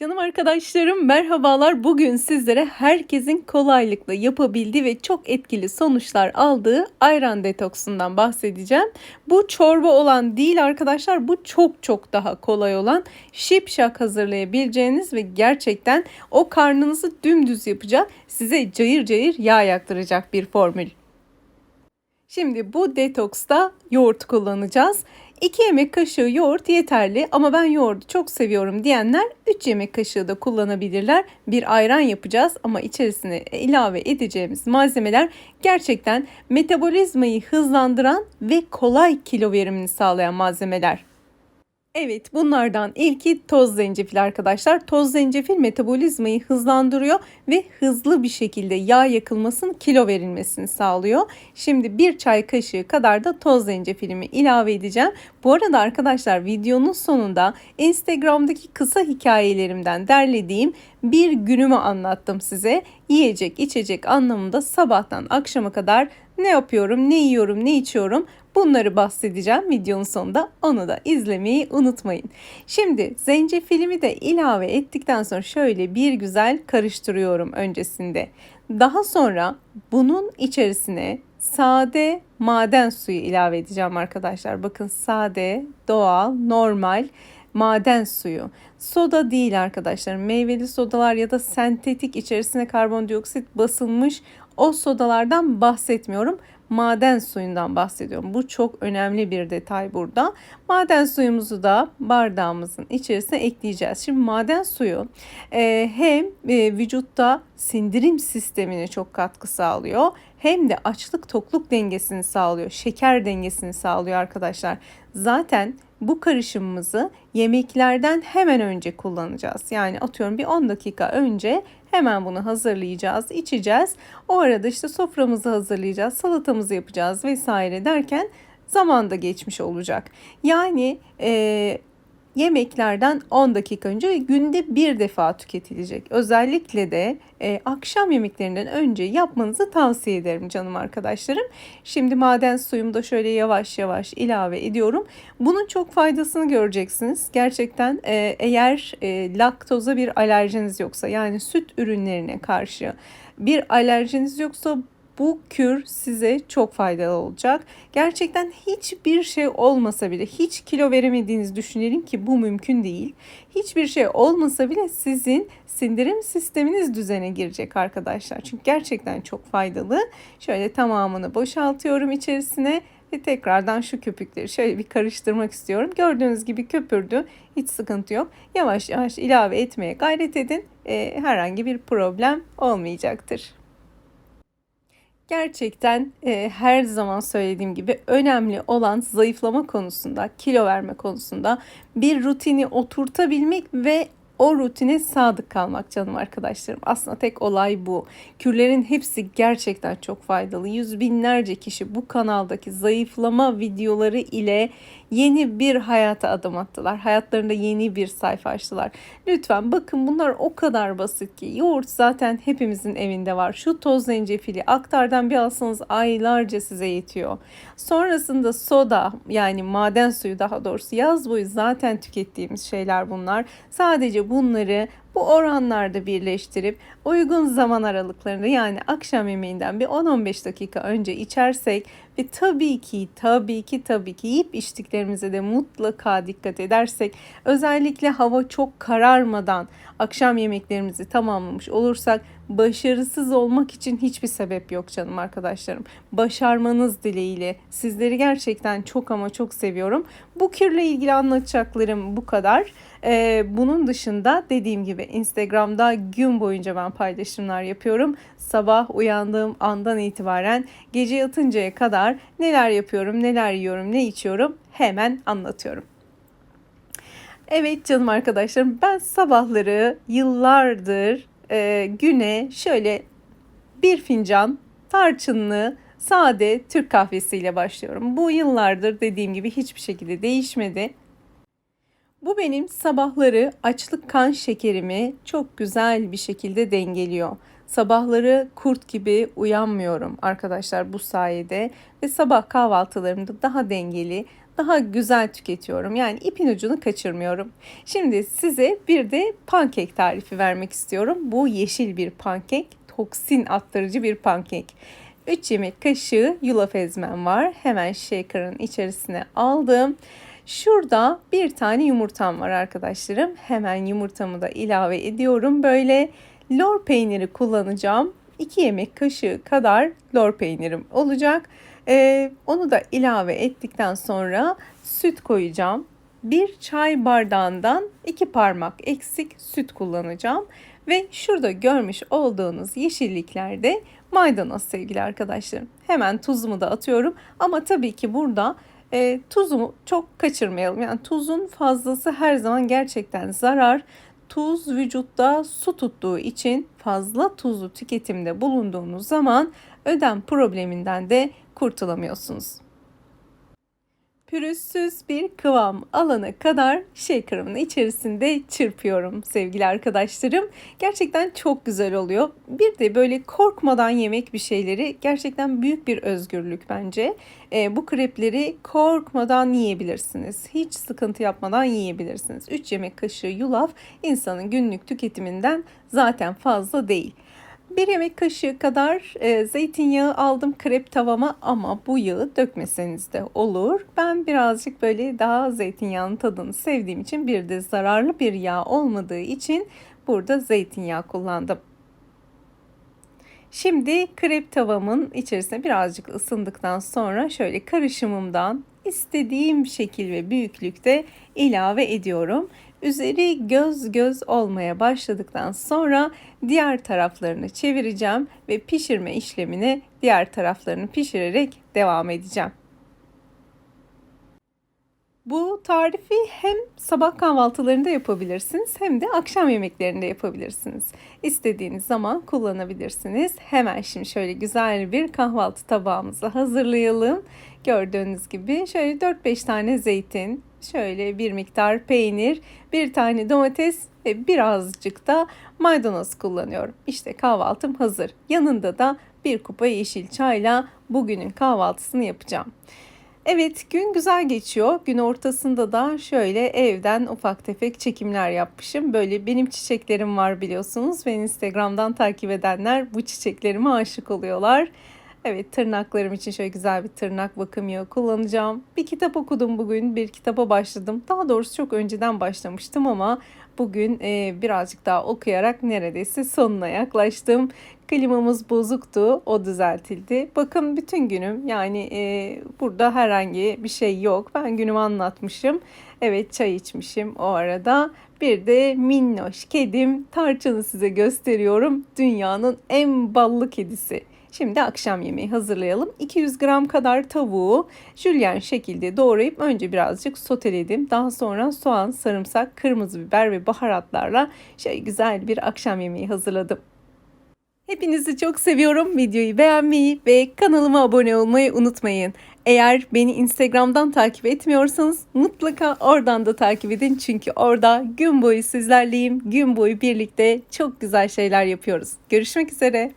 Canım arkadaşlarım merhabalar. Bugün sizlere herkesin kolaylıkla yapabildiği ve çok etkili sonuçlar aldığı ayran detoksundan bahsedeceğim. Bu çorba olan değil arkadaşlar. Bu çok çok daha kolay olan şipşak hazırlayabileceğiniz ve gerçekten o karnınızı dümdüz yapacak, size cayır cayır yağ yaktıracak bir formül. Şimdi bu detoksta yoğurt kullanacağız. 2 yemek kaşığı yoğurt yeterli ama ben yoğurdu çok seviyorum diyenler 3 yemek kaşığı da kullanabilirler. Bir ayran yapacağız ama içerisine ilave edeceğimiz malzemeler gerçekten metabolizmayı hızlandıran ve kolay kilo verimini sağlayan malzemeler. Evet bunlardan ilki toz zencefil arkadaşlar. Toz zencefil metabolizmayı hızlandırıyor ve hızlı bir şekilde yağ yakılmasını kilo verilmesini sağlıyor. Şimdi bir çay kaşığı kadar da toz zencefilimi ilave edeceğim. Bu arada arkadaşlar videonun sonunda Instagram'daki kısa hikayelerimden derlediğim bir günümü anlattım size. Yiyecek içecek anlamında sabahtan akşama kadar ne yapıyorum, ne yiyorum, ne içiyorum Bunları bahsedeceğim videonun sonunda. Onu da izlemeyi unutmayın. Şimdi zencefilimi de ilave ettikten sonra şöyle bir güzel karıştırıyorum öncesinde. Daha sonra bunun içerisine sade maden suyu ilave edeceğim arkadaşlar. Bakın sade, doğal, normal maden suyu. Soda değil arkadaşlar. Meyveli sodalar ya da sentetik içerisine karbondioksit basılmış o sodalardan bahsetmiyorum maden suyundan bahsediyorum. Bu çok önemli bir detay burada. Maden suyumuzu da bardağımızın içerisine ekleyeceğiz. Şimdi maden suyu e, hem e, vücutta sindirim sistemine çok katkı sağlıyor hem de açlık tokluk dengesini sağlıyor. Şeker dengesini sağlıyor arkadaşlar. Zaten bu karışımımızı yemeklerden hemen önce kullanacağız. Yani atıyorum bir 10 dakika önce hemen bunu hazırlayacağız, içeceğiz. O arada işte soframızı hazırlayacağız, salatamızı yapacağız vesaire derken zaman da geçmiş olacak. Yani e, yemeklerden 10 dakika önce ve günde bir defa tüketilecek. Özellikle de e, akşam yemeklerinden önce yapmanızı tavsiye ederim canım arkadaşlarım. Şimdi maden suyumu da şöyle yavaş yavaş ilave ediyorum. Bunun çok faydasını göreceksiniz. Gerçekten e, eğer e, laktoza bir alerjiniz yoksa yani süt ürünlerine karşı bir alerjiniz yoksa bu kür size çok faydalı olacak. Gerçekten hiçbir şey olmasa bile hiç kilo veremediğiniz düşünelim ki bu mümkün değil. Hiçbir şey olmasa bile sizin sindirim sisteminiz düzene girecek arkadaşlar. Çünkü gerçekten çok faydalı. Şöyle tamamını boşaltıyorum içerisine ve tekrardan şu köpükleri şöyle bir karıştırmak istiyorum. Gördüğünüz gibi köpürdü. Hiç sıkıntı yok. Yavaş yavaş ilave etmeye gayret edin. Ee, herhangi bir problem olmayacaktır. Gerçekten e, her zaman söylediğim gibi önemli olan zayıflama konusunda, kilo verme konusunda bir rutini oturtabilmek ve o rutine sadık kalmak canım arkadaşlarım. Aslında tek olay bu. Kürlerin hepsi gerçekten çok faydalı. Yüz binlerce kişi bu kanaldaki zayıflama videoları ile yeni bir hayata adım attılar. Hayatlarında yeni bir sayfa açtılar. Lütfen bakın bunlar o kadar basit ki. Yoğurt zaten hepimizin evinde var. Şu toz zencefili aktardan bir alsanız aylarca size yetiyor. Sonrasında soda yani maden suyu daha doğrusu yaz boyu zaten tükettiğimiz şeyler bunlar. Sadece bunları bu oranlarda birleştirip uygun zaman aralıklarında yani akşam yemeğinden bir 10-15 dakika önce içersek ve tabii ki tabii ki tabii ki yiyip içtiklerimize de mutlaka dikkat edersek özellikle hava çok kararmadan akşam yemeklerimizi tamamlamış olursak başarısız olmak için hiçbir sebep yok canım arkadaşlarım. Başarmanız dileğiyle sizleri gerçekten çok ama çok seviyorum. Bu kirle ilgili anlatacaklarım bu kadar. Ee, bunun dışında dediğim gibi Instagram'da gün boyunca ben paylaşımlar yapıyorum. Sabah uyandığım andan itibaren gece yatıncaya kadar neler yapıyorum, neler yiyorum, ne içiyorum hemen anlatıyorum. Evet canım arkadaşlarım ben sabahları yıllardır e, güne şöyle bir fincan tarçınlı sade Türk kahvesiyle başlıyorum. Bu yıllardır dediğim gibi hiçbir şekilde değişmedi. Bu benim sabahları açlık kan şekerimi çok güzel bir şekilde dengeliyor. Sabahları kurt gibi uyanmıyorum arkadaşlar bu sayede ve sabah kahvaltılarımda daha dengeli, daha güzel tüketiyorum. Yani ipin ucunu kaçırmıyorum. Şimdi size bir de pankek tarifi vermek istiyorum. Bu yeşil bir pankek, toksin attırıcı bir pankek. 3 yemek kaşığı yulaf ezmem var. Hemen shaker'ın içerisine aldım. Şurada bir tane yumurtam var arkadaşlarım. Hemen yumurtamı da ilave ediyorum. Böyle lor peyniri kullanacağım. 2 yemek kaşığı kadar lor peynirim olacak. Ee, onu da ilave ettikten sonra süt koyacağım. Bir çay bardağından iki parmak eksik süt kullanacağım. Ve şurada görmüş olduğunuz yeşilliklerde maydanoz sevgili arkadaşlarım. Hemen tuzumu da atıyorum. Ama tabii ki burada e, tuzumu çok kaçırmayalım. Yani tuzun fazlası her zaman gerçekten zarar. Tuz vücutta su tuttuğu için fazla tuzlu tüketimde bulunduğunuz zaman ödem probleminden de kurtulamıyorsunuz pürüzsüz bir kıvam alana kadar shaker'ımın içerisinde çırpıyorum sevgili arkadaşlarım. Gerçekten çok güzel oluyor. Bir de böyle korkmadan yemek bir şeyleri gerçekten büyük bir özgürlük bence. E, bu krepleri korkmadan yiyebilirsiniz. Hiç sıkıntı yapmadan yiyebilirsiniz. 3 yemek kaşığı yulaf insanın günlük tüketiminden zaten fazla değil. Bir yemek kaşığı kadar e, zeytinyağı aldım krep tavama ama bu yağı dökmeseniz de olur. Ben birazcık böyle daha zeytinyağının tadını sevdiğim için bir de zararlı bir yağ olmadığı için burada zeytinyağı kullandım. Şimdi krep tavamın içerisine birazcık ısındıktan sonra şöyle karışımımdan istediğim şekil ve büyüklükte ilave ediyorum. Üzeri göz göz olmaya başladıktan sonra diğer taraflarını çevireceğim ve pişirme işlemini diğer taraflarını pişirerek devam edeceğim. Bu tarifi hem sabah kahvaltılarında yapabilirsiniz hem de akşam yemeklerinde yapabilirsiniz. İstediğiniz zaman kullanabilirsiniz. Hemen şimdi şöyle güzel bir kahvaltı tabağımızı hazırlayalım. Gördüğünüz gibi şöyle 4-5 tane zeytin, şöyle bir miktar peynir, bir tane domates ve birazcık da maydanoz kullanıyorum. İşte kahvaltım hazır. Yanında da bir kupa yeşil çayla bugünün kahvaltısını yapacağım. Evet gün güzel geçiyor. Gün ortasında da şöyle evden ufak tefek çekimler yapmışım. Böyle benim çiçeklerim var biliyorsunuz ve Instagram'dan takip edenler bu çiçeklerime aşık oluyorlar. Evet tırnaklarım için şöyle güzel bir tırnak bakım yağı kullanacağım. Bir kitap okudum bugün. Bir kitaba başladım. Daha doğrusu çok önceden başlamıştım ama bugün e, birazcık daha okuyarak neredeyse sonuna yaklaştım. Klimamız bozuktu. O düzeltildi. Bakın bütün günüm yani e, burada herhangi bir şey yok. Ben günümü anlatmışım. Evet çay içmişim o arada. Bir de minnoş kedim Tarçın'ı size gösteriyorum. Dünyanın en ballı kedisi. Şimdi akşam yemeği hazırlayalım. 200 gram kadar tavuğu jülyen şekilde doğrayıp önce birazcık soteledim. Daha sonra soğan, sarımsak, kırmızı biber ve baharatlarla şey güzel bir akşam yemeği hazırladım. Hepinizi çok seviyorum. Videoyu beğenmeyi ve kanalıma abone olmayı unutmayın. Eğer beni Instagram'dan takip etmiyorsanız mutlaka oradan da takip edin. Çünkü orada gün boyu sizlerleyim. Gün boyu birlikte çok güzel şeyler yapıyoruz. Görüşmek üzere.